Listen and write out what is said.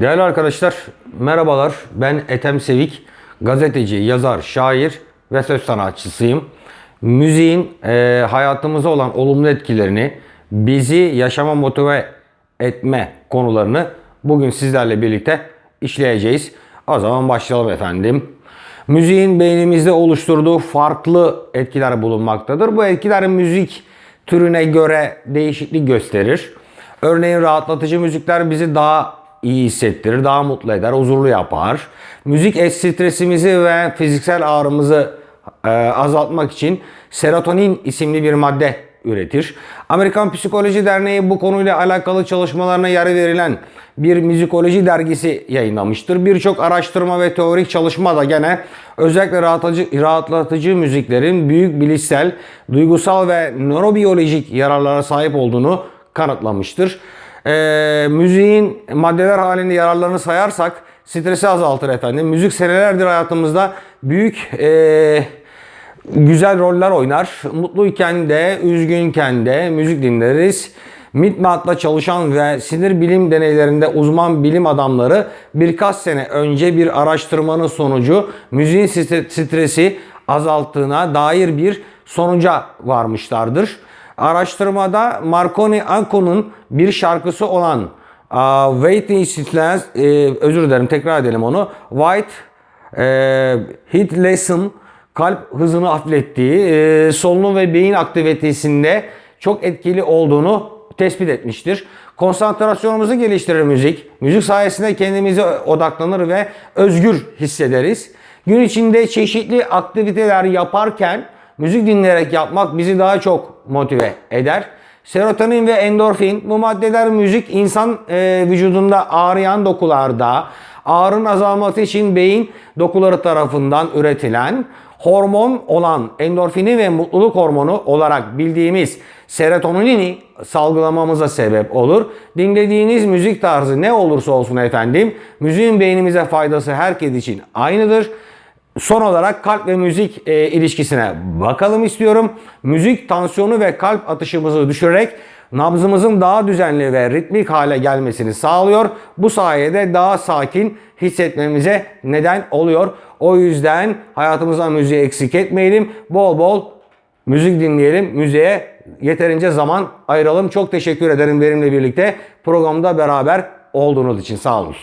Değerli arkadaşlar, merhabalar. Ben Ethem Sevik, gazeteci, yazar, şair ve söz sanatçısıyım. Müziğin e, hayatımıza olan olumlu etkilerini, bizi yaşama motive etme konularını bugün sizlerle birlikte işleyeceğiz. O zaman başlayalım efendim. Müziğin beynimizde oluşturduğu farklı etkiler bulunmaktadır. Bu etkiler müzik türüne göre değişiklik gösterir. Örneğin rahatlatıcı müzikler bizi daha iyi hissettirir, daha mutlu eder, huzurlu yapar. Müzik es stresimizi ve fiziksel ağrımızı e, azaltmak için serotonin isimli bir madde üretir. Amerikan Psikoloji Derneği bu konuyla alakalı çalışmalarına yer verilen bir müzikoloji dergisi yayınlamıştır. Birçok araştırma ve teorik çalışma da gene özellikle rahatlatıcı, rahatlatıcı müziklerin büyük bilişsel, duygusal ve nörobiyolojik yararlara sahip olduğunu kanıtlamıştır. Ee, müziğin maddeler halinde yararlarını sayarsak stresi azaltır efendim. Müzik senelerdir hayatımızda büyük ee, güzel roller oynar. Mutluyken de, üzgünken de müzik dinleriz. Midnight'la çalışan ve sinir bilim deneylerinde uzman bilim adamları birkaç sene önce bir araştırmanın sonucu müziğin stresi azalttığına dair bir sonuca varmışlardır. Araştırmada Marconi Anco'nun bir şarkısı olan uh, Waiting Silence, e, özür dilerim tekrar edelim onu. White e, Hit Lesson kalp hızını hafiflettiği, e, solunum ve beyin aktivitesinde çok etkili olduğunu tespit etmiştir. Konsantrasyonumuzu geliştirir müzik. Müzik sayesinde kendimize odaklanır ve özgür hissederiz. Gün içinde çeşitli aktiviteler yaparken müzik dinleyerek yapmak bizi daha çok motive eder. Serotonin ve endorfin bu maddeler müzik insan e, vücudunda ağrıyan dokularda ağrının azalması için beyin dokuları tarafından üretilen hormon olan endorfini ve mutluluk hormonu olarak bildiğimiz serotonini salgılamamıza sebep olur. Dinlediğiniz müzik tarzı ne olursa olsun efendim, müziğin beynimize faydası herkes için aynıdır. Son olarak kalp ve müzik e, ilişkisine bakalım istiyorum. Müzik tansiyonu ve kalp atışımızı düşürerek nabzımızın daha düzenli ve ritmik hale gelmesini sağlıyor. Bu sayede daha sakin hissetmemize neden oluyor. O yüzden hayatımızdan müziği eksik etmeyelim. Bol bol müzik dinleyelim. Müziğe yeterince zaman ayıralım. Çok teşekkür ederim benimle birlikte programda beraber olduğunuz için. Sağ olun.